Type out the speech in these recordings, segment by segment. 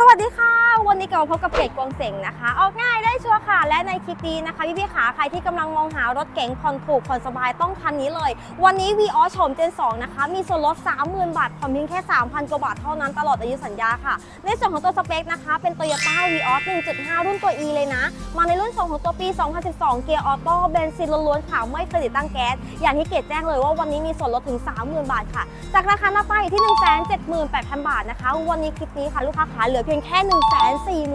สวัสดีค่ะ วันนี้กลับมาพบกับเกดกวงเสงนะคะ ออกง่ายได้ชัวร์ค่ะ และในคลิปนี้นะคะ พี่พี่ๆขาใครที่กำลังมองหารถเก๋งผ่อนถูกผ่อนสบายต้องคันนี้เลย วันนี้ v ีออชมเจน 2 นะคะ มีส่วนลด 30,000 บาทผ่อนเพียงแค่ 3,000 กว่าบาทเท่านั้นตลอดอายุสัญญาค่ะ ในส่วนของตัวสเปคนะคะ เป็น Toyota v ีออ1.5 รุ่นตัว E เลยนะ มาในรุ่นส่งของตัวปี 2012 เกียร์ออโต้เบนซินล้วนๆค่ะไม่เคยติดตั้งแก๊สอย่างที่เกดแจ้งเลยว่าวันนี้มีส่วนลดถึง 30,000 บาทค่ะ จากราคาหน้าป้ายที่ 178,000 บาทนะคะ วันนี้คลิปนี้ค่ะลูกค้าขาเหลือเพียงแค่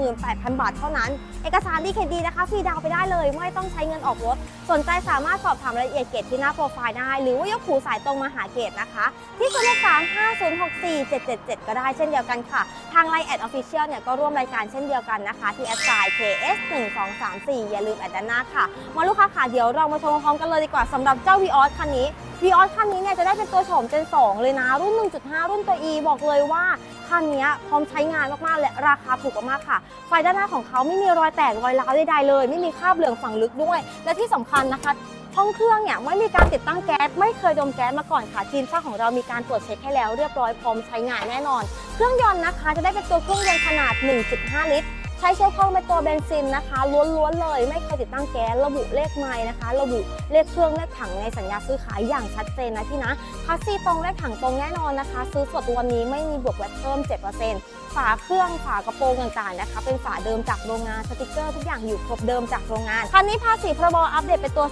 148,000 บาทเท่านั้น เอกสารดีเคดีนะคะฟรีดาวน์ไปได้เลย ไม่ต้องใช้เงินออกรถ สนใจสามารถสอบถามรายละเอียดเกตที่หน้าโปรไฟล์ได้ หรือว่ายกหูสายตรงมาหาเกตนะคะ ที่0 6 3 5 0 6 4 7 7 7 ก็ได้เช่นเดียวกันค่ะ ทางไลน์แอดออฟฟิเชียลเนี่ยก็ร่วมรายการเช่นเดียวกันนะคะ ที่แอดไซน์ KS 1 2 3 4 อย่าลืมแอดด้านหน้าค่ะมาลูกค้าค่ะเดี๋ยวเรามาชมพร้อมกันเลยดีกว่าสำหรับเจ้า v ีออสคันนี้ v ีออสคันนี้เนี่ยจะได้เป็นตัวโฉม Gen 2เลยนะ รุ่น 1.5 รุ่นตัว E บอกเลยว่า คันนี้พร้อมใช้งานมากๆ และราคาถูกมากๆค่ะ ไฟด้านหน้าของเขาไม่มีรอยแตกรอยร้าวใดๆเลย ไม่มีคราบเหลืองฝังลึกด้วย และที่สำคัญนะคะห้องเครื่องเนี่ยไม่มีการติดตั้งแก๊สไม่เคยดมแก๊สมาก่อนค่ะ ทีมช่างของเรามีการตรวจเช็คให้แล้วเรียบร้อยพร้อมใช้งานแน่นอน เครื่องยนต์นะคะ จะได้เป็นตัวเครื่องยนต์ขนาด 1.5 ลิตร ใช้เชื้อเพลิงเป็นตัวเบนซินนะคะล้วนๆเลย ไม่เคยติดตั้งแก๊สระบุเลขไม้นะคะ ระบุเลขเครื่องเลขถังในสัญญาซื้อขายอย่างชัดเจนนะพี่นะคัสซีตรงเลขถังตรงแน่นอนนะคะ ซื้อสดวันนี้ไม่มีบวกแวตเพิ่ม 7%ฝาเครื่องฝากระโปรงต่างๆนะคะ เป็นฝาเดิมจากโรงงานสติกเกอร์ทุกอย่างอยู่ครบเดิมจากโรงงานคันนี้ภาษีพรบอัปเดตเป็นตัว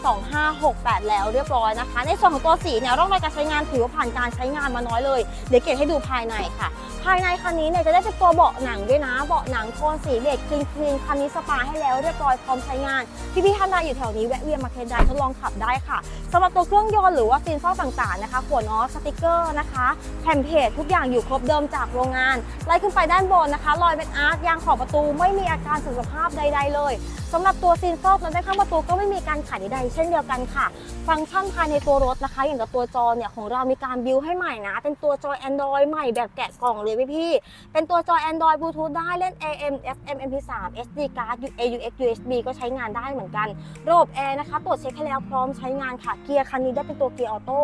2568 แล้วเรียบร้อยนะคะ ในส่วนของตัวสีเนี่ยร่องรอยการใช้งานถือว่าผ่านการใช้งานมาน้อยเลยเดี๋ยวเก็บให้ดูภายในค่ะ ภายในคันนี้เนี่ยจะได้เป็นตัวเบาะหนังด้วยนะเบาะหนังโทนสีเบจคลีนคลีนคันนี้สปาให้แล้วเรียบร้อยพร้อมใช้งานพี่พี่ท่านใดอยู่แถวนี้แวะเวียนมาเคนไดทดลองขับได้ค่ะสำหรับตัวเครื่องยนต์หรือว่าซีนซ่อต่างๆนะคะขวดน้อสติกเกอร์นะคะแผ่นเพจทุกอย่างอยู่ครบเดิมจากโรงงานไล่ขึ้นไปด้านบนนะคะรอยเป็นอาร์ตยางขอบประตูไม่มีอาการเสื่อมสภาพใด ๆ เลยสำหรับตัวซีนซ่อมและด้านข้างประตูก็ไม่มีการขัดใดๆเช่นเดียวกันค่ะ ฟังก์ชันภายในตัวรถนะคะ อย่างกับตัวจอเนี่ยของเรามีการบิวให้ใหม่นะ เป็นตัวจอ Android ใหม่แบบแกะกล่องเลยพี่พี่ๆเป็นตัวจอ Android Bluetooth ได้เล่น AM FM MP3 SD card AUX USB ก็ใช้งานได้เหมือนกัน ระบบแอร์นะคะตรวจเช็คให้แล้วพร้อมใช้งานค่ะ เกียร์คันนี้ได้เป็นตัวเกียร์ออโต้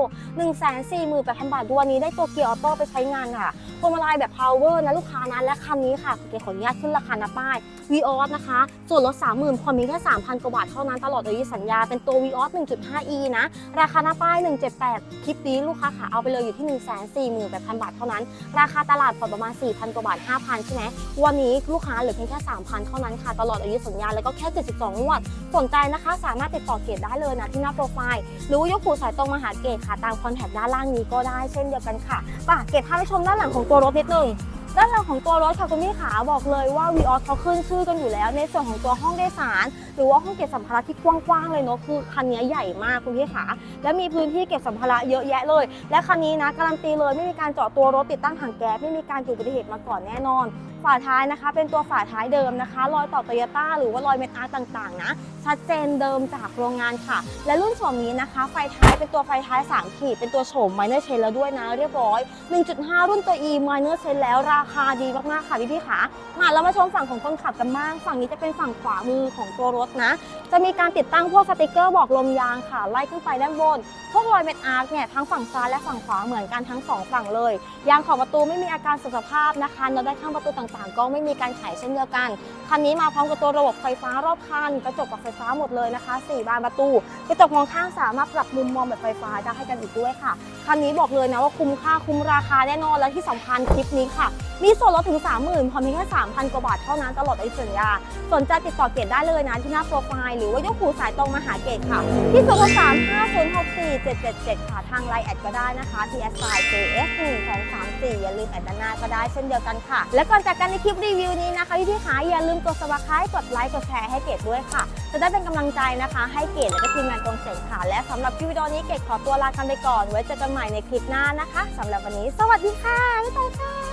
148,000 บาทดวนนี้ได้ตัวเกียร์ออโต้ไปใช้งานค่ะพวงมาลัยแบบ power นะลูกค้านะและคันนี้ค่ะเกียร์ขออนุญาตขึ้นราคาหน้าป้าย v ีออสนะคะ ส่วนลด 30,000ผ่อนเพีแค่ 3,000 กว่าบาทเท่านั้นตลอดอายุสัญญาเป็นตัว v ีออส 1.5e นะ ราคาหน้าป้าย 178 คลิปนี้ลูกค้าขาเอาไปเลยอยู่ที่ 148,000 บาทเท่านั้น ราคาตลาดผ่อนประมาณ 4,000 กว่าบาท 5,000 ใช่ไหมวันนี้ลูกค้าเหลือเพียงแค่3,000 เท่านั้นค่ะ ตลอดอายุสัญญาแล้วก็แค่ 72 งวด สนใจนะคะ สามารถติดต่อเกตได้เลยนะที่หน้าโปรไฟล์ หรือว่ายกหูสายตรงมาหาเกตค่ะ ตามคอนแทคด้านล่างนี้ก็ได้เช่นเดียวกันค่ะป่ะเกตพาไปชมด้านหลังของตัวรถนิดนึงด้านหลังของตัวรถค่ะคุณพี่ขาบอกเลยว่า v ีออสเขาขึ้นชื่อกันอยู่แล้ว ในส่วนของตัวห้องโดยสาร หรือว่าห้องเก็บสัมภาระที่กว้างๆเลยเนาะคือคันนี้ใหญ่มากคุณพี่ขาและมีพื้นที่เก็บสัมภาระเยอะแยะเลย และคันนี้นะการันตีเลยไม่มีการเจาะตัวรถติดตั้งถังแก๊สไม่มีการเกิดอุบัติเหตุมาก่อนแน่นอน ฝาท้ายนะคะ เป็นตัวฝาท้ายเดิมนะคะ รอยต่อโตโยต้าหรือว่ารอยเม็ดอาร์ตต่างๆนะ ชัดเจนเดิมจากโรงงานค่ะ และรุ่นโฉมนี้นะคะ ไฟท้ายเป็นตัวไฟท้าย 3 ขีด เป็นตัวโฉม minor change แล้วด้วยนะ เรียบร้อย 1.5 รุ่นตัว E minor change แล้วราคาดีมากๆค่ะพี่ๆค่ะมาเรามาชมฝั่งของคนขับกันบ้าง ฝั่งนี้จะเป็นฝั่งขวามือของตัวรถนะ จะมีการติดตั้งพวกสติกเกอร์บอกลมยางค่ะ ไล่ขึ้นไปด้านบน พวกรอยเม็ดอาร์เนี่ยทั้งฝั่งซ้ายและฝั่งขวาเหมือนกันทั้งสองฝั่งเลย ยางขอบประตูไม่มีอาการสื่อมสภาพนะคะน็อตด้ข้างประตูต่างๆ ก็ไม่มีการไขเช่นเดียวกัน คันนี้มาพร้อมกับตัวระบบไฟฟ้ารอบคัน กระจกกับไฟฟ้าหมดเลยนะคะ 4 บานประตู กระจกมองข้างสามารถปรับมุมมองแบบไฟฟ้าได้ให้กันอีกด้วยค่ะ คันนี้บอกเลยนะว่าคุ้มค่าคุ้มราคาแน่นอนและที่สำคัญคลิปนี้ค่ะ มีส่วนลดถึง 30,000พอมีแค่ 3,000 กว่าบาทเท่านั้นตลอดอายุสัญญา สนใจติดต่อเกตได้เลยนะที่หน้าโปรไฟล์หรือว่ายกหูสายตรงมาหาเกตค่ะ ที่0 3 5 0 6 4 7 7 7 ค่ะ ทางไลน์แอดก็ได้นะคะที่แอดไซน์ KS 1 2 3 4อย่าลืมแอดด้านหน้าก็ได้เช่นเดียวกันค่ะ และก่อนจากกันในคลิปรีวิวนี้นะคะพี่พี่ๆคะอย่าลืมกด subscribe กดไลค์กดแชร์ให้เกตด้วยค่ะ จะได้เป็นกำลังใจนะคะ ให้เกตและก็ทีมงานกองเสียงค่ะ และสำหรับคลิปวิดีโอนี้เกตขอตัวลากันไปก่อน ไว้เจอกันใหม่ในคลิปหน้านะคะสำหรับวันนี้ สวัสดีค่ะบ๊ายบายค่ะ